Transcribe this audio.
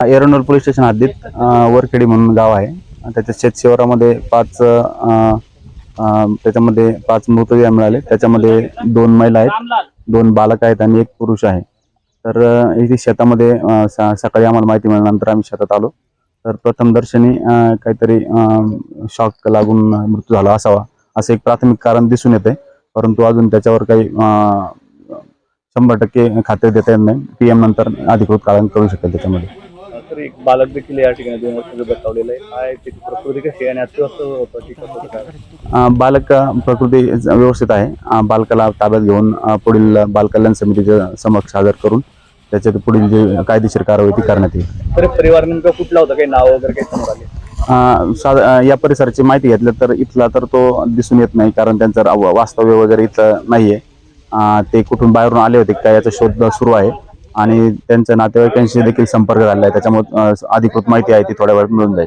Erandol police station हद्दीत वरखेडी म्हणून गाव आहे. त्याच्या शेत शिवारामध्ये पाच त्याच्यामध्ये पाच मृतदेह मिळाले. त्याच्यामध्ये दोन महिला आहेत दोन बालक आहेत आणि एक पुरुष आहे. तर इथे शेतामध्ये स- सकाळी आम्हाला माहिती मिळाल्यानंतर आम्ही शेतात आलो. तर प्रथम दर्शनी काहीतरी शॉक लागून मृत्यू झाला असावा असं एक प्राथमिक कारण दिसून येते परंतु अजून त्याच्यावर काही शंभर टक्के खात्री देता येत नाही. पीएम नंतर अधिकृत कारण करू शकेल त्याच्यामध्ये. तर एक बालक देखील या ठिकाणी दोन बसवलेलं आहे. काय त्याची प्रकृती कशी आहे आणि होतं की कसं होतं काय? अं, बालक अं, प्रकृती व्यवस्थित आहे. अं, बालकाला ताब्यात घेऊन अं, पुढील बालकल्याण समितीच्या समक्ष हजर करून त्याच्यात पुढील जे कायदेशीर कारवाई ती करण्यात येईल. तरी परिवार नेमका कुठला होता? काही नाव वगैरे काही समोर आले अं, साध- अं, या परिसराची माहिती घेतलं तर इथला तर तो दिसून येत नाही कारण त्यांचं रा- वास्तव्य वगैरे इथलं नाहीये. अं, ते कुठून बाहेरून आले होते का याचा शोध सुरू आहे. आणि त्यांच्या नातेवाईकांशी देखील संपर्क झाला आहे. त्याच्यामुळे अधिकृत माहिती आहे ती थोड्या वेळात मिळून जाईल.